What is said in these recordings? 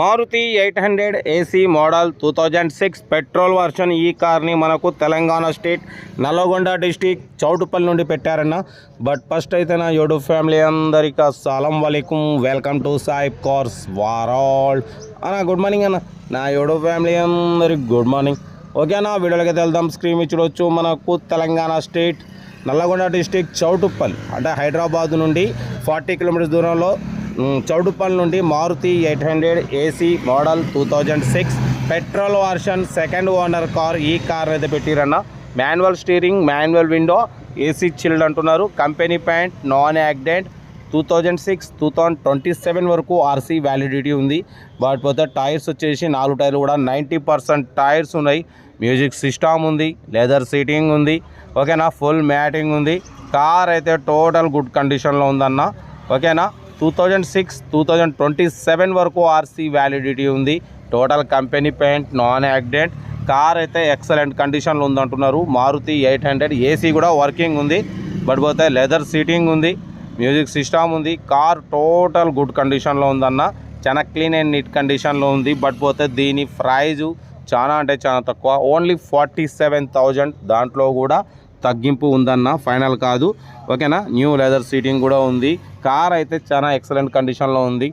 Maruti eight hundred AC model two thousand six petrol version ఈ కార్ని మనకు Telangana state Nalgonda district Choutupalli నుండి పెట్టారన్న. బట్ ఫస్ట్ అయితే నా యూట్యూబ్ ఫ్యామిలీ అందరికీ అస్సలం వలైకుం. వెల్కమ్ టు సాయిబ్ కార్స్ వారాల్. అన్న గుడ్ మార్నింగ్ అన్న. నా యూట్యూబ్ ఫ్యామిలీ అందరికి గుడ్ మార్నింగ్. ఓకే అన్న వీడియోలకి అయితే వెళ్దాం. స్క్రీన్ మీద చూడొచ్చు. మనకు తెలంగాణ స్టేట్ నల్లగొండ డిస్టిక్ చౌటుప్పల్ అంటే హైదరాబాద్ నుండి ఫార్టీ కిలోమీటర్స్ దూరంలో చౌడు చౌటుప్పల్ నుండి Maruti eight hundred AC model two thousand six petrol version second owner car ఈ కార్ అయితే పెట్టిరన్న. Manual steering manual window AC chilled అంటున్నారు. Company paint non accident. Two thousand six two thousand twenty seven వరకు RC validity ఉంది. But పోతే tyres వచ్చేసి నాలుగు టైర్లు కూడా నైంటీ పర్సెంట్ టైర్స్ ఉన్నాయి. మ్యూజిక్ సిస్టమ్ ఉంది లెదర్ సీటింగ్ ఉంది. ఓకేనా? ఫుల్ మ్యాటింగ్ ఉంది. కార్ అయితే టోటల్ గుడ్ కండిషన్లో ఉందన్న. ఓకేనా? Two thousand six two thousand twenty seven వరకు ఆర్సీ వ్యాలిడిటీ ఉంది. Total company paint non accident car అయితే ఎక్సలెంట్ కండిషన్లో ఉందంటున్నారు. మారుతి ఎయిట్ హండ్రెడ్ ఏసీ కూడా వర్కింగ్ ఉంది. బట్ పోతే లెదర్ సీటింగ్ ఉంది. మ్యూజిక్ సిస్టమ్ ఉంది. కార్ టోటల్ గుడ్ కండిషన్లో ఉందన్న. చాలా క్లీన్ అండ్ నీట్ కండిషన్లో ఉంది. బట్ పోతే దీని ప్రైజు చాలా అంటే చాలా తక్కువ. ఓన్లీ ఫార్టీ సెవెన్ థౌజండ్ దాంట్లో కూడా తగ్గింపు ఉందన్న ఫైనల్ కాదు. ఓకేనా? న్యూ లెదర్ సీటింగ్ కూడా ఉంది. కార్ అయితే చాలా ఎక్సలెంట్ కండిషన్లో ఉంది.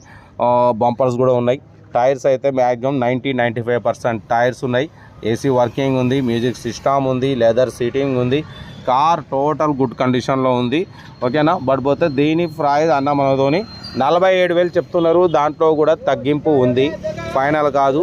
బంపర్స్ కూడా ఉన్నాయి. టైర్స్ అయితే maximum ninety ninety five percent tyres ఉన్నాయి. ఏసీ వర్కింగ్ ఉంది మ్యూజిక్ సిస్టమ్ ఉంది లెదర్ సీటింగ్ ఉంది. కార్ టోటల్ గుడ్ కండిషన్లో ఉంది. ఓకేనా? బట్ పోతే దీని ప్రైజ్ అన్న మనతోని నలభై ఏడు వేలు చెప్తున్నారు. దాంట్లో కూడా తగ్గింపు ఉంది. ఫైనల్ కాదు.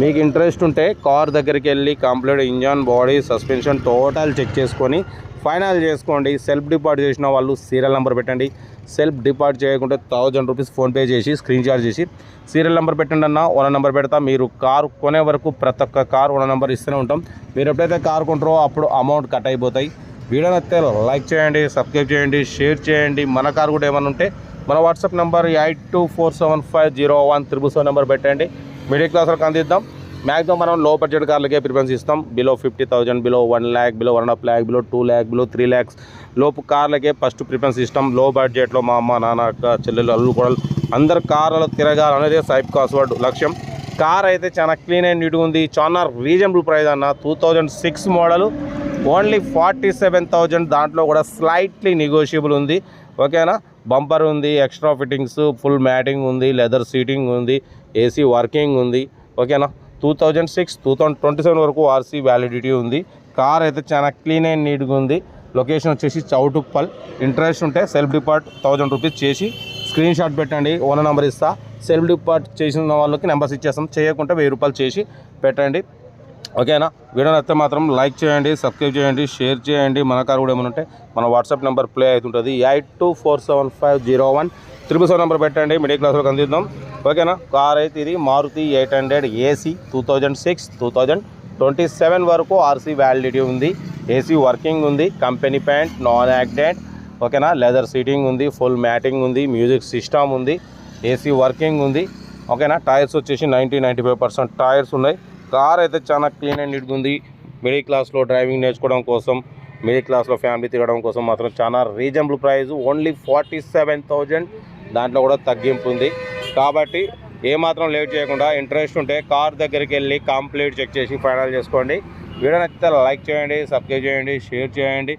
మీకు ఇంట్రెస్ట్ ఉంటే కార్ దగ్గరికి వెళ్ళి complete engine body suspension total check చేసుకొని ఫైనల్ చేసుకోండి. సెల్ఫ్ డిపార్ట్ చేసిన వాళ్ళు సీరియల్ నెంబర్ పెట్టండి. సెల్ఫ్ డిపార్ట్ చేయకుంటే థౌజండ్ రూపీస్ ఫోన్పే చేసి స్క్రీన్ షాట్ చేసి సీరియల్ నెంబర్ పెట్టండి అన్న ఓన నెంబర్ పెడతా. మీరు కార్ కొనే వరకు ప్రతి ఒక్క కారు ఓన నెంబర్ ఇస్తూనే ఉంటాం. మీరు ఎప్పుడైతే కార్ కొంటారో అప్పుడు అమౌంట్ కట్ అయిపోతాయి. వీడియో నచ్చితే లైక్ చేయండి సబ్స్క్రైబ్ చేయండి షేర్ చేయండి. మన కార్ కూడా ఏమైనా ఉంటే మన WhatsApp number eight two four seven five zero one triple seven number పెట్టండి. మిడిల్ క్లాస్ వాళ్ళకి అందిద్దాం. మ్యాక్సిమం మనం లో బడ్జెట్ కార్లకే ప్రిఫరెన్స్ ఇస్తాం. Below fifty thousand below one lakh below one half lakh below two lakh below three lakhs లోపు కార్లకే first preference ఇస్తాం. లో బడ్జెట్లో మా అమ్మ నాన్న అక్క చెల్లెలు అల్లు కూడా అందరు కార్లలో తిరగాలనేదే సైప్ కాస్వర్డ్ లక్ష్యం. కార్ అయితే చాలా క్లీన్ అండ్ నీట్గా ఉంది. చాలా రీజనబుల్ ప్రైస్ అన్న. Two thousand six model only forty seven thousand దాంట్లో కూడా స్లైట్లీ నెగోషియబుల్ ఉంది. ఓకేనా? బంపర్ ఉంది ఎక్స్ట్రా ఫిట్టింగ్స్ ఫుల్ మ్యాటింగ్ ఉంది లెదర్ సీటింగ్ ఉంది ఏసీ వర్కింగ్ ఉంది ఓకేనా? Two thousand six two thousand twenty seven వరకు ఆర్సీ వ్యాలిడిటీ ఉంది. కార్ అయితే చాలా క్లీన్ అండ్ నీట్గా ఉంది. లొకేషన్ వచ్చేసి చౌటుప్పల్. ఇంట్రెస్ట్ ఉంటే సెల్ఫ్ డిపార్ట్ థౌజండ్ రూపీస్ చేసి స్క్రీన్ షాట్ పెట్టండి. ఓనర్ నెంబర్ ఇస్తా. సెల్ఫ్ డిపార్ట్ చేసిన వాళ్ళకి నెంబర్స్ ఇచ్చేస్తాం. చేయకుంటే వెయ్యి రూపాయలు చేసి పెట్టండి. ఓకేనా? వీడియో నచ్చితే మాత్రం లైక్ చేయండి సబ్స్క్రైబ్ చేయండి షేర్ చేయండి. మన కార్ కూడా ఏమైనా ఉంటే మన వాట్సాప్ నెంబర్ ప్లే అవుతుంటుంది. Eight two four seven five zero one triple seven number పెట్టండి. మిడిల్ క్లాస్లోకి అందిద్దాం. ఓకేనా? కార్ అయితే ఇది Maruti eight hundred AC two thousand six two thousand twenty seven వరకు ఆర్సీ వ్యాలిడిటీ ఉంది. ఏసీ వర్కింగ్ ఉంది. కంపెనీ ప్యాంట్ నాన్ యాక్సిడెంట్ ఓకేనా? లెదర్ సీటింగ్ ఉంది. ఫుల్ మ్యాటింగ్ ఉంది. మ్యూజిక్ సిస్టమ్ ఉంది. ఏసీ వర్కింగ్ ఉంది. ఓకేనా? టైర్స్ వచ్చేసి ninety ninety five percent tyres ఉన్నాయి. కార్ అయితే చాలా క్లీన్ అండ్ నీట్గా ఉంది. మిడిల్ క్లాస్లో డ్రైవింగ్ నేర్చుకోవడం కోసం మిడిల్ క్లాస్లో ఫ్యామిలీ తిరగడం కోసం మాత్రం చాలా reasonable price. Only forty seven thousand దాంట్లో కూడా తగ్గింపు ఉంది. కాబట్టి ఏమాత్రం లేట్ చేయకుండా ఇంట్రెస్ట్ ఉంటే కార్ దగ్గరికి వెళ్ళి కంప్లీట్ చెక్ చేసి ఫైనల్ చేసుకోండి. వీడియో నచ్చితే లైక్ చేయండి సబ్స్క్రైబ్ చేయండి షేర్ చేయండి.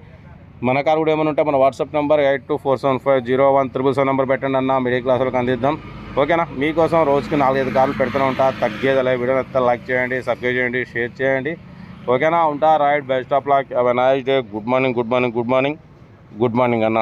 మన కార్ కూడా ఏమైనా ఉంటే మన WhatsApp number eight two four seven five zero one triple seven number పెట్టండి అన్న. మిడిల్ క్లాస్ అందిద్దాం. ఓకేనా? మీకోసం రోజుకి నాలుగైదు కార్లు పెడుతూనే ఉంటా. తగ్గేదలే. వీడియో నచ్చితే లైక్ చేయండి సబ్స్క్రైబ్ చేయండి షేర్ చేయండి. ఓకేనా? ఉంటా. Right. Best of luck. Nice day. Good morning good morning good morning. Good morning అన్న.